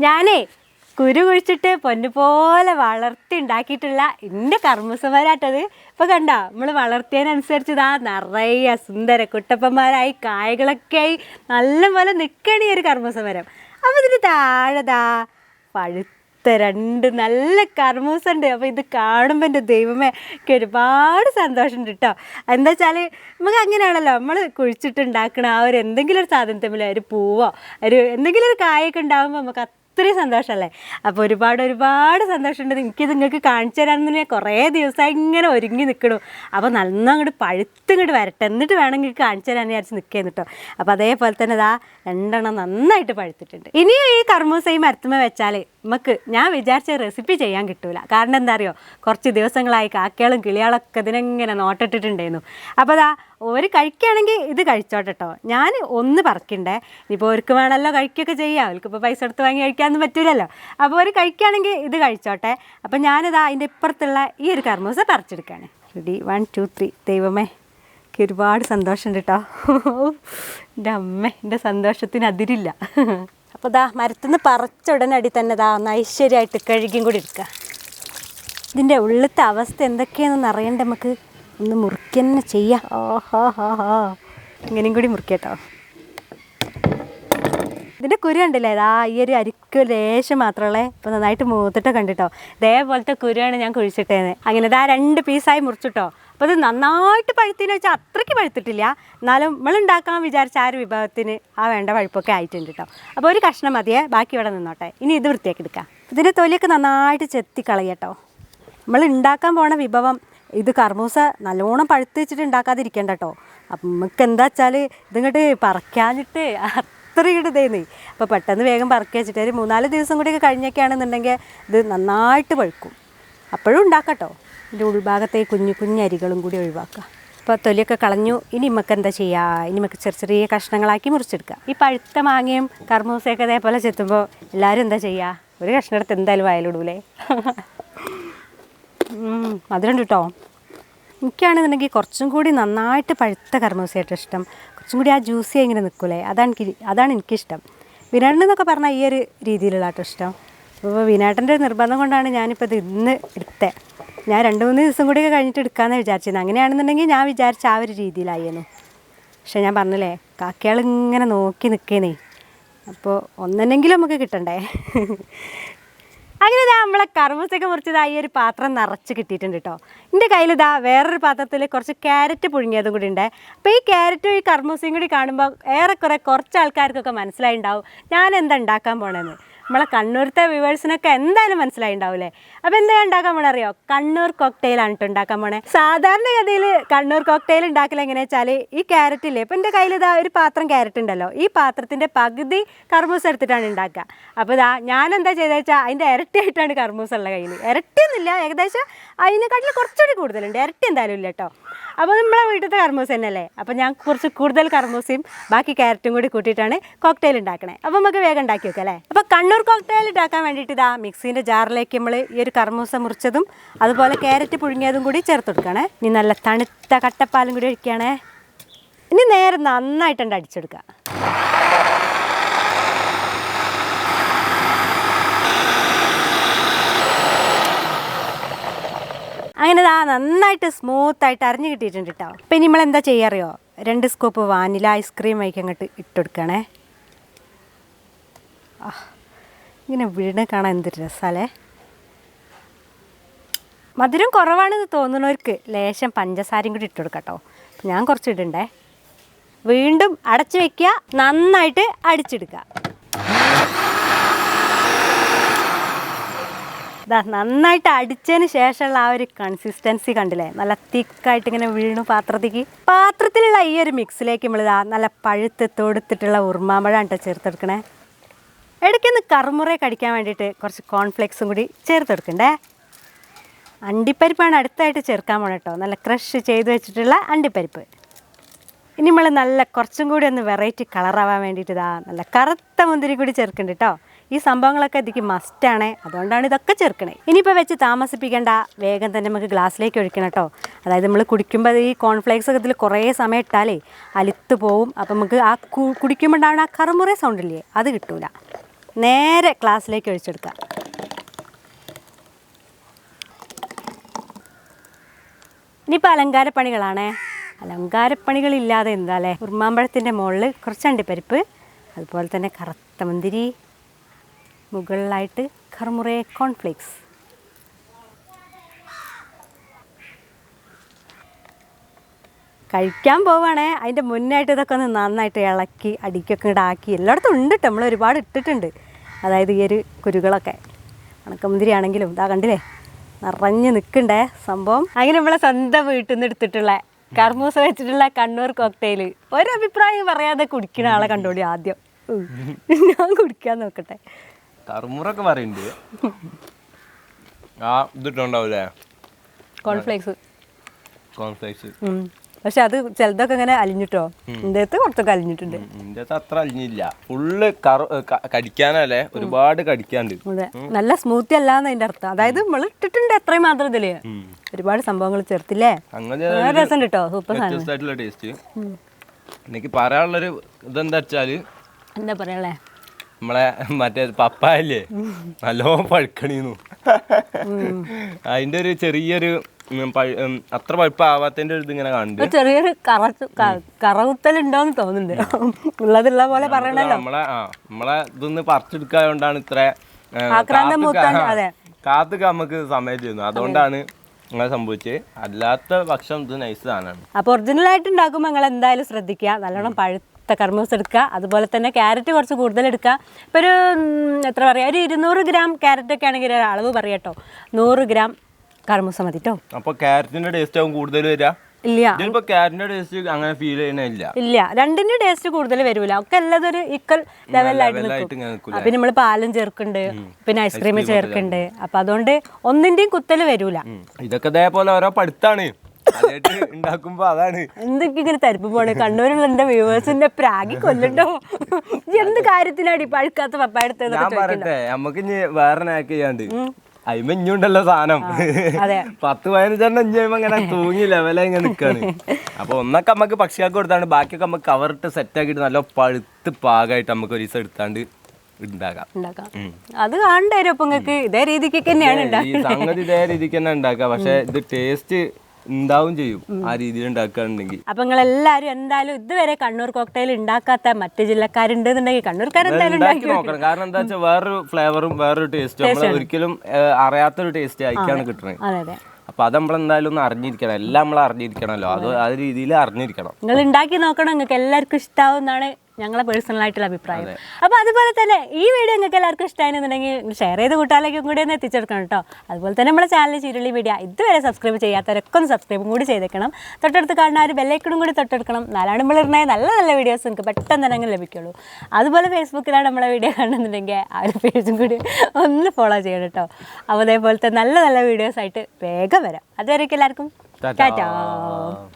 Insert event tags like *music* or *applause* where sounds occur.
ഞാനേ കുരു കുഴിച്ചിട്ട് പൊന്നുപോലെ വളർത്തി ഉണ്ടാക്കിയിട്ടുള്ള എന്റെ കർമ്മസമാരാട്ടത്. ഇപ്പോൾ കണ്ട? നമ്മൾ വളർത്തിയതിനനുസരിച്ച് ഇതാ നിറയെ സുന്ദര കുട്ടപ്പന്മാരായി കായകളൊക്കെ ആയി നല്ലപോലെ നിൽക്കണ ഒരു കർമ്മസമരം. അപ്പം ഇതിന് താഴെതാ പഴുത്ത രണ്ട് നല്ല കർമ്മൂസ ഉണ്ട് അപ്പോൾ ഇത് കാണുമ്പോൾ എന്റെ ദൈവമേ എനിക്ക് ഒരുപാട് സന്തോഷമുണ്ട് കേട്ടോ എന്താ വെച്ചാൽ നമുക്ക് അങ്ങനെയാണല്ലോ നമ്മൾ കുഴിച്ചിട്ടുണ്ടാക്കണ ആ ഒരു എന്തെങ്കിലും ഒരു സാധനത്തിൽ ഒരു പൂവോ ഒരു എന്തെങ്കിലും ഒരു കായൊക്കെ ഉണ്ടാകുമ്പോൾ നമുക്ക് അത്രയും സന്തോഷമല്ലേ അപ്പോൾ ഒരുപാട് ഒരുപാട് സന്തോഷമുണ്ട്. എനിക്കിത് നിങ്ങൾക്ക് കാണിച്ചു തരാമെന്ന് ഞാൻ കുറേ ദിവസമായി ഇങ്ങനെ ഒരുങ്ങി നിൽക്കണു അപ്പോൾ നന്ന അങ്ങോട്ട് പഴുത്ത് ഇങ്ങോട്ട് വരട്ടെ. എന്നിട്ട് വേണമെങ്കിൽ കാണിച്ചു തരാമെന്ന് വിചാരിച്ച് നിൽക്കുകയെന്ന് കേട്ടോ അപ്പോൾ അതേപോലെ തന്നെ ഇതാ രണ്ടെണ്ണം നന്നായിട്ട് പഴുത്തിട്ടുണ്ട്. ഇനിയും ഈ കർമ്മൂസ മരത്തുമ്മ വെച്ചാൽ നമുക്ക് ഞാൻ വിചാരിച്ച റെസിപ്പി ചെയ്യാൻ കിട്ടൂല. കാരണം എന്താ അറിയോ കുറച്ച് ദിവസങ്ങളായി കാക്കകളും കിളികളൊക്കെ ഇതിനെങ്ങനെ നോട്ടിട്ടിട്ടുണ്ടായിരുന്നു. അപ്പോൾ അതാ ഒരു കഴിക്കുകയാണെങ്കിൽ ഇത് കഴിച്ചോട്ടെ ഞാൻ ഒന്ന് പറക്കണ്ടേ? ഇനിയിപ്പോൾ അവർക്ക് വേണമല്ലോ കഴിക്കുകയൊക്കെ ചെയ്യാം. അവർക്ക് ഇപ്പോൾ പൈസ എടുത്ത് വാങ്ങി കഴിക്കാമെന്ന് പറ്റില്ലല്ലോ അപ്പോൾ ഒരു കഴിക്കുകയാണെങ്കിൽ ഇത് കഴിച്ചോട്ടെ. അപ്പോൾ ഞാനിതാ അതിന്റെ ഇപ്പുറത്തുള്ള ഈ ഒരു കർമ്മൂസ പറിച്ചെടുക്കുകയാണ് റെഡി വൺ ടു ത്രീ ദൈവമേ എനിക്ക് ഒരുപാട് സന്തോഷമുണ്ട് കേട്ടോ എന്റെ അമ്മ എന്റെ സന്തോഷത്തിന് അതിരില്ല. അപ്പോൾ ദാ മരത്തുനിന്ന് പറിച്ച ഉടനടി തന്നെ ദാ ഒന്ന് ഐശ്വര്യമായിട്ട് കഴുകിയും കൂടി എടുക്കുക ഇതിന്റെ ഉള്ളിലത്തെ അവസ്ഥ എന്തൊക്കെയാണെന്ന് അറിയണ്ട നമുക്ക്? ഒന്ന് മുറിക്കന്നെ ചെയ്യാം. ഓഹോ ഹോ ഹോ ഇങ്ങനെയും കൂടി മുറിക്കട്ടോ ഇതിന്റെ കുരു കണ്ടില്ലേ? ഇതാ ഈ ഒരു അരിക്ക് ലേശം മാത്രമുള്ളേ ഇപ്പം നന്നായിട്ട് മൂത്തിട്ട് കണ്ടിട്ടോ. ഇതേപോലത്തെ കുരുവാണ് ഞാൻ കുഴിച്ചിട്ടേന്ന് അങ്ങനെ ഇതാ രണ്ട് പീസായി മുറിച്ചിട്ടോ അപ്പോൾ ഇത് നന്നായിട്ട് പഴുത്തിന് വെച്ചാൽ അത്രയ്ക്ക് പഴുത്തിട്ടില്ല. എന്നാലും നമ്മളുണ്ടാക്കാൻ വിചാരിച്ച ആ ഒരു വിഭവത്തിന് ആ വേണ്ട പഴുപ്പൊക്കെ ആയിട്ടുണ്ട് കേട്ടോ അപ്പോൾ ഒരു കഷ്ണം മതിയേ. ബാക്കി ഇവിടെ നിന്നോട്ടെ. ഇനി ഇത് വൃത്തിയാക്കി എടുക്കാം. ഇതിന്റെ തൊലിയൊക്കെ നന്നായിട്ട് ചെത്തി കളയട്ടോ. നമ്മൾ ഉണ്ടാക്കാൻ പോണ വിഭവം ഇത് കർമൂസ നല്ലോണം പഴുത്ത് വെച്ചിട്ട് ഉണ്ടാക്കാതിരിക്കണ്ട കേട്ടോ അപ്പം നമുക്ക് എന്താ വെച്ചാൽ ഇതിങ്ങോട്ട് പറിക്കാഞ്ഞിട്ട് അത്ര ഇങ്ങോട്ട് ഇതേന്നേ. അപ്പോൾ പെട്ടെന്ന് വേഗം പറക്കി വെച്ചിട്ട് ഒരു മൂന്നാൽ ദിവസം കൂടിയൊക്കെ കഴിഞ്ഞൊക്കെയാണെന്നുണ്ടെങ്കിൽ ഇത് നന്നായിട്ട് പഴുക്കും. അപ്പോഴും ഉണ്ടാക്കട്ടോ. ഇതിന്റെ ഉൾഭാഗത്തെ കുഞ്ഞു കുഞ്ഞു അരികളും കൂടി ഒഴിവാക്കുക. അപ്പോൾ തൊലിയൊക്കെ കളഞ്ഞു. ഇനി നമുക്ക് എന്താ ചെയ്യുക ഇനി നമുക്ക് ചെറിയ ചെറിയ കഷ്ണങ്ങളാക്കി മുറിച്ചെടുക്കുക. ഈ പഴുത്ത മാങ്ങയും കർമ്മൂസയൊക്കെ അതേപോലെ ചെത്തുമ്പോൾ എല്ലാവരും എന്താ ചെയ്യുക ഒരു കഷ്ണം എടുത്ത് എന്തായാലും വയലിടൂലേ? മധുരം കിട്ടോ എനിക്കാണെന്നുണ്ടെങ്കിൽ കുറച്ചും കൂടി നന്നായിട്ട് പഴുത്ത കർമ്മൂസയായിട്ട് ഇഷ്ടം. കുറച്ചും കൂടി ആ ജ്യൂസി ഇങ്ങനെ നിൽക്കൂലേ അതാണ് എനിക്ക് അതാണ് എനിക്കിഷ്ടം. വിനാട്ടൻ എന്നൊക്കെ പറഞ്ഞാൽ ഈ ഒരു രീതിയിലുള്ള ഇഷ്ടം. അപ്പോൾ വിനാട്ടന്റെ നിർബന്ധം കൊണ്ടാണ് ഞാനിപ്പോൾ ഇത് ഇന്ന് എടുത്തത് ഞാൻ രണ്ട് മൂന്ന് ദിവസം കൂടിയൊക്കെ കഴിഞ്ഞിട്ട് എടുക്കാമെന്ന് വിചാരിച്ചിരുന്നു. അങ്ങനെയാണെന്നുണ്ടെങ്കിൽ ഞാൻ വിചാരിച്ച ആ ഒരു രീതിയിലായിരുന്നു പക്ഷെ ഞാൻ പറഞ്ഞില്ലേ കാക്കയാൾ ഇങ്ങനെ നോക്കി നിൽക്കേനേ അപ്പോൾ ഒന്നെന്നെങ്കിലും നമുക്ക് കിട്ടണ്ടേ? *laughs* അങ്ങനെ നമ്മളെ കർമ്മസൊക്കെ മുറിച്ചതായി ഒരു പാത്രം നിറച്ച് കിട്ടിയിട്ടുണ്ട് കേട്ടോ എന്റെ കയ്യിൽ ഇതാ വേറൊരു പാത്രത്തിൽ കുറച്ച് ക്യാരറ്റ് പുഴുങ്ങിയതും കൂടി ഉണ്ട്. അപ്പോൾ ഈ ക്യാരറ്റും ഈ കർമ്മൂസയും കൂടി കാണുമ്പോൾ ഏറെക്കുറെ കുറച്ച് ആൾക്കാർക്കൊക്കെ മനസ്സിലായി ഉണ്ടാവും ഞാൻ എന്താ ഉണ്ടാക്കാൻ പോണേന്ന്. നമ്മളെ കണ്ണൂരത്തെ വ്യൂവേഴ്സിനൊക്കെ എന്തായാലും മനസ്സിലായി ഉണ്ടാവില്ലേ അപ്പോൾ എന്താ ഉണ്ടാക്കാൻ പോണേ അറിയോ? കണ്ണൂർ കോക്ടെയിലാണ് ഉണ്ടാക്കാൻ പോണേ. സാധാരണഗതിയിൽ കണ്ണൂർ കോക്ടെയിൽ ഉണ്ടാക്കില്ല എങ്ങനെയാ വെച്ചാൽ ഈ ക്യാരറ്റ് ഇല്ലേ? ഇപ്പം എന്റെ കയ്യിൽ ഇതാ ഒരു പാത്രം ക്യാരറ്റ് ഉണ്ടല്ലോ ഈ പാത്രത്തിന്റെ പകുതി കർമ്മൂസ് എടുത്തിട്ടാണ് ഉണ്ടാക്കുക അപ്പോൾ ഇതാ ഞാൻ എന്താ ചെയ്തതെന്ന് വെച്ചാൽ അതിന്റെ ഇരട്ടിയായിട്ടാണ് കർമ്മൂസ് ഉള്ള കയ്യിൽ ഇരട്ടിയൊന്നുമില്ല ഏകദേശം അതിനെക്കാട്ടിൽ കുറച്ചുകൂടി കൂടുതലുണ്ട്. ഇരട്ടി എന്തായാലും ഇല്ല കേട്ടോ അപ്പോൾ നമ്മളെ വീട്ടിലത്തെ കർമ്മൂസ തന്നെയല്ലേ? അപ്പോൾ ഞാൻ കുറച്ച് കൂടുതൽ കർമ്മൂസയും ബാക്കി ക്യാരറ്റും കൂടി കൂട്ടിയിട്ടാണ് കോക്ടെയിൽ ഉണ്ടാക്കണേ. അപ്പോൾ നമുക്ക് വേഗം ഉണ്ടാക്കി വെക്കാം അല്ലേ? അപ്പോൾ കണ്ണൂർ കോക്ടെയിൽ ഉണ്ടാക്കാൻ വേണ്ടിയിട്ട് ഇതാ മിക്സീന്റെ ജാറിലേക്ക് നമ്മൾ ഈ ഒരു കർമ്മൂസ മുറിച്ചതും അതുപോലെ ക്യാരറ്റ് പുഴുങ്ങിയതും കൂടി ചേർത്ത് കൊടുക്കണേ ഇനി നല്ല തണുത്ത കട്ടപ്പാലും കൂടി ഒഴിക്കുകയാണേ. ഇനി നേരെ നന്നായിട്ടുണ്ട് അടിച്ചെടുക്കുക. അങ്ങനെ സ്മൂത്ത് നന്നായിട്ട് സ്മൂത്തായിട്ട് അരിഞ്ഞ് കിട്ടിയിട്ടുണ്ട് കേട്ടോ ഇപ്പം നമ്മൾ എന്താ ചെയ്യാറിയോ? രണ്ട് സ്കൂപ്പ് വാനില ഐസ്ക്രീം വയ്ക്കാൻ അങ്ങോട്ട് ഇട്ടുകൊടുക്കണേ ഇങ്ങനെ വീണ് കാണാൻ എന്തൊരു രസമല്ലേ മധുരം കുറവാണെന്ന് തോന്നുന്നവർക്ക് ലേശം പഞ്ചസാരയും കൂടി ഇട്ട് കേട്ടോ ഞാൻ കുറച്ച് ഇടണ്ടേ. വീണ്ടും അടച്ചു വെക്കുക നന്നായിട്ട് അടിച്ചെടുക്കുക ഇതാ നന്നായിട്ട് അടിച്ചതിന് ശേഷമുള്ള ആ ഒരു കൺസിസ്റ്റൻസി കണ്ടില്ലേ? നല്ല തിക്കായിട്ട് ഇങ്ങനെ വീണു പാത്രത്തേക്ക്. പാത്രത്തിലുള്ള ഈ ഒരു മിക്സിലേക്ക് നമ്മൾ നല്ല പഴുത്ത് തൊടുത്തിട്ടുള്ള ഉറുമാമ്പഴമാണ് കേട്ടോ ചേർത്തെടുക്കണേ. ഇടയ്ക്കൊന്ന് കറുമുറ കടിക്കാൻ വേണ്ടിയിട്ട് കുറച്ച് കോൺഫ്ലെക്സും കൂടി ചേർത്തെടുക്കണ്ടേ? അണ്ടിപ്പരിപ്പാണ് അടുത്തായിട്ട് ചേർക്കാൻ പോണേ കേട്ടോ നല്ല ക്രഷ് ചെയ്ത് വെച്ചിട്ടുള്ള അണ്ടിപ്പരിപ്പ്. ഇനി നമ്മൾ നല്ല കുറച്ചും കൂടി ഒന്ന് വെറൈറ്റി കളറാവാൻ വേണ്ടിയിട്ട് ഇതാ നല്ല കറുത്ത മുന്തിരി കൂടി ചേർക്കുന്നുണ്ട് കേട്ടോ ഈ സംഭവങ്ങളൊക്കെ ഇതിക്ക് മസ്റ്റാണ് അതുകൊണ്ടാണ് ഇതൊക്കെ ചേർക്കണേ. ഇനിയിപ്പോൾ വെച്ച് താമസിപ്പിക്കേണ്ട. വേഗം തന്നെ നമുക്ക് ഗ്ലാസ്സിലേക്ക് ഒഴിക്കണം കേട്ടോ. അതായത് നമ്മൾ കുടിക്കുമ്പോൾ ഈ കോൺഫ്ലേക്സ് ഒക്കെ ഇതിൽ കുറേ സമയം ഇട്ടാലേ അലുത്ത് പോവും. അപ്പം നമുക്ക് ആ കുടിക്കുമ്പോൾ ഉണ്ടാവുന്ന ആ കറുമുറ സൗണ്ടില്ലേ അത് കിട്ടൂല. നേരെ ഗ്ലാസ്സിലേക്ക് ഒഴിച്ചെടുക്കാം ഇനിയിപ്പോൾ അലങ്കാരപ്പണികളാണ്. അലങ്കാരപ്പണികളില്ലാതെ എന്താ അല്ലേ? ഉറുമാമ്പഴത്തിന്റെ മുകളിൽ കുറച്ച് അണ്ടിപ്പരിപ്പ് അതുപോലെ തന്നെ കറുത്ത മുന്തിരി മുകളിലായിട്ട് ഖർമുറേ കോൺഫ്ലേക്സ്. കഴിക്കാൻ പോവാണേ. അതിന്റെ മുന്നായിട്ട് ഇതൊക്കെ ഒന്ന് നന്നായിട്ട് ഇളക്കി അടിക്കൊക്കെ ഇടാക്കി എല്ലായിടത്തും ഉണ്ട് കേട്ടോ നമ്മൾ ഒരുപാട് ഇട്ടിട്ടുണ്ട്. അതായത് ഈ ഒരു കുരുകളൊക്കെ. ഉണക്കമുന്തിരി ആണെങ്കിലും ഇതാ കണ്ടില്ലേ? നിറഞ്ഞ് നിൽക്കണ്ടേ സംഭവം. അങ്ങനെ നമ്മളെ സ്വന്തം വീട്ടിൽ നിന്ന് എടുത്തിട്ടുള്ള കർമൂസ വെച്ചിട്ടുള്ള കണ്ണൂർ കോക്ടെയിൽ ഒരഭിപ്രായം പറയാതെ കുടിക്കണ ആളെ കണ്ടോളി ആദ്യം. ഞാൻ കുടിക്കാൻ നോക്കട്ടെ. കറുമുറൊക്കെ പറയുന്നുണ്ട് ആ ഇതിട്ടുണ്ടാവൂലേ? കോൺഫ്ലേക്സ്. കോൺഫ്ലേക്സ്. പക്ഷെ അത് ചിലതൊക്കെ ഇങ്ങനെ അലിഞ്ഞിട്ടോ? എന്റെ അടുത്ത് കുറച്ചൊക്കെ അലിഞ്ഞിട്ടുണ്ട്. നിന്റെ അത്ര അലിഞ്ഞില്ല. ഫുള്ള് കടിക്കാനല്ലേ ഒരുപാട് കടിക്കാണ്ട്. നല്ല സ്മൂത്തി അല്ലാന്ന് അതിന്റെ അർത്ഥം. അതായത് നമ്മൾ ഇട്ടിട്ടുണ്ട് അത്രയും മാത്രം ഇതിൽ. ഒരുപാട് സംഭവങ്ങൾ ചേർത്തില്ലേ? രസം കിട്ടോ? സൂപ്പർ സാധനം. ടേസ്റ്റ് എനിക്ക് പറയാനുള്ളൊരു ഇതെന്താ വെച്ചാൽ എന്താ പറയല്ലേ നമ്മളെ മറ്റേ പപ്പായല്ലേ? നല്ലോണം പഴുക്കണീന്നു. അതിന്റെ ഒരു ചെറിയൊരു അത്ര പഴുപ്പാവാത്തതിന്റെ ഒരു ഇതിങ്ങനെ കാണുന്നുണ്ട് ഒരു ചെറിയൊരു കറ കറകുത്തലുണ്ടോന്ന് തോന്നുന്നുണ്ട്. ഉള്ളതുള്ള പോലെ പറയണല്ലോ. നമ്മളെ ആ നമ്മളെ ഇതൊന്ന് പറിച്ചെടുക്കായോണ്ടാണ് ഇത്ര കാത്തു നമുക്ക് സമയം ചെയ്യുന്നു അതുകൊണ്ടാണ് അങ്ങനെ സംഭവിച്ചത് അല്ലാത്ത ഭക്ഷണം ഇത് നൈസ് സാധനമാണ്. ഒറിജിനൽ ഒറിജിനലായിട്ട് ഉണ്ടാക്കുമ്പോൾ നിങ്ങൾ എന്തായാലും ശ്രദ്ധിക്കുക. നല്ലോണം പഴുത്ത കർമ്മൂസ് എടുക്കുക അതുപോലെ തന്നെ ക്യാരറ്റ് കുറച്ച് കൂടുതൽ എടുക്കുക. ഇപ്പോൾ ഒരു എത്ര പറയുക ഒരു ഇരുന്നൂറ് ഗ്രാം ക്യാരറ്റ് ഒക്കെ ആണെങ്കിൽ ഒരു അളവ് പറയാട്ടോ നൂറ് ഗ്രാം കർമ്മൂസ മതി കേട്ടോ അപ്പോൾ ക്യാരറ്റിന്റെ ടേസ്റ്റ് ആവും കൂടുതൽ വരിക? ഇല്ല. ടേസ്റ്റ് അങ്ങനെ ഫീൽ ചെയ്യണില്ല ഇല്ല. രണ്ടിന്റെ ടേസ്റ്റ് കൂടുതൽ വരില്ല ഒക്കെ എല്ലാതൊരു ഈക്വൽ ലെവലിലായിട്ട് നിൽക്കും. പിന്നെ നമ്മൾ പാലും ചേർക്കുന്നുണ്ട്. പിന്നെ ഐസ്ക്രീം ചേർക്കുന്നുണ്ട്. അപ്പൊ അതുകൊണ്ട് ഒന്നിന്റെയും കുത്തൽ വരൂല. ഇതൊക്കെ ഇതേപോലെ ഓരോ പഠിത്താണ്. ഉണ്ടാക്കുമ്പോ അതാണ്. എന്തൊക്കെ ഇങ്ങനെ തരിപ്പ് പോണേ? കണ്ണൂരുള്ള എന്റെ വ്യൂവേഴ്സിന്റെ പ്രാഗി കൊല്ലണ്ടോ? എന്ത് കാര്യത്തിനാടി പഴുക്കാത്ത പപ്പായ ഞാൻ എടുത്തത് പറയട്ടെ നമുക്ക് ഇനി വേറെ നാക്ക് ചെയ്യാണ്ട്. അയിമ ഇഞ്ഞുണ്ടല്ലോ സാധനം. പത്ത് പതിനഞ്ചെണ്ണം ഇഞ്ഞുമ്പോ ഇങ്ങനെ തൂങ്ങി ലെവലായി ഇങ്ങനെ നിക്കാണ്. അപ്പൊ ഒന്നൊക്കെ നമുക്ക് പക്ഷികൾക്ക് കൊടുത്താണ്ട് ബാക്കിയൊക്കെ നമുക്ക് കവറിട്ട് സെറ്റ് ആക്കിയിട്ട് നല്ല പഴുത്ത് പാകായിട്ട് നമുക്ക് ഒരു ദിവസം എടുത്താണ്ട് അത് കാണണ്ടായിരുന്നു ഇതേ രീതിക്ക് തന്നെയാണ് സംഗതി ഇതേ രീതിക്ക് തന്നെ ഉണ്ടാക്കാം പക്ഷെ ഇത് ടേസ്റ്റ് ഉണ്ടാവും ചെയ്യും. ആ രീതിയിൽ ഉണ്ടാക്കുകയാണെങ്കിൽ അപ്പൊ നിങ്ങൾ എല്ലാരും എന്തായാലും ഇതുവരെ കണ്ണൂർ കോക്ടൈൽ ഉണ്ടാക്കാത്ത മറ്റു ജില്ലക്കാരുണ്ട് എന്നുണ്ടെങ്കിൽ കണ്ണൂർക്കാരെന്തായാലും നോക്കണം. കാരണം എന്താ വെച്ചാൽ വേറൊരു ഫ്ലേവറും വേറൊരു ടേസ്റ്റും നമ്മൾ ഒരിക്കലും അറിയാത്തൊരു ടേസ്റ്റ് ആയിക്കാണ് കിട്ടുന്നത് അതെ അതെ. അപ്പൊ അത് നമ്മളെന്തായാലും ഒന്ന് അറിഞ്ഞിരിക്കണം. എല്ലാം നമ്മൾ അറിഞ്ഞിരിക്കണമല്ലോ അത് ആ രീതിയിൽ അറിഞ്ഞിരിക്കണം. നിങ്ങൾ ഉണ്ടാക്കി നോക്കണം. നിങ്ങൾക്ക് എല്ലാവർക്കും ഇഷ്ടാവും എന്നാണ് ഞങ്ങളെ പേഴ്സണൽ ആയിട്ടുള്ള അഭിപ്രായം. അപ്പോൾ അതുപോലെ തന്നെ ഈ വീഡിയോ നിങ്ങൾക്ക് എല്ലാവർക്കും ഇഷ്ടമായിരുന്നുണ്ടെങ്കിൽ ഷെയർ ചെയ്ത് കൂട്ടാലേക്കും കൂടി ഒന്ന് എത്തിച്ചെടുക്കണം കേട്ടോ. അതുപോലെ തന്നെ നമ്മുടെ ചാനൽ ചീരുള്ളി മീഡിയ ഇതുവരെ സബ്സ്ക്രൈബ് ചെയ്യാത്തവരൊക്കെ ഒന്ന് സബ്സ്ക്രൈബും കൂടി ചെയ്തേക്കണം. തൊട്ടടുത്ത് കാണുന്ന ആ ഒരു ബെല്ലൈക്കണും കൂടി തൊട്ടെടുക്കണം. നാലാണ് നമ്മൾ നല്ല നല്ല വീഡിയോസ് നിങ്ങൾക്ക് പെട്ടെന്ന് തന്നെ അങ്ങ് ലഭിക്കുള്ളൂ. അതുപോലെ ഫേസ്ബുക്കിലാണ് നമ്മളെ വീഡിയോ കാണുന്നുണ്ടെങ്കിൽ ആ ഒരു പേജും കൂടി ഒന്ന് ഫോളോ ചെയ്യണം കേട്ടോ. അപ്പോൾ അതേപോലത്തെ നല്ല നല്ല വീഡിയോസ് ആയിട്ട് വേഗം വരാം. അതുവരെയൊക്കെ എല്ലാവർക്കും. ടാറ്റാ.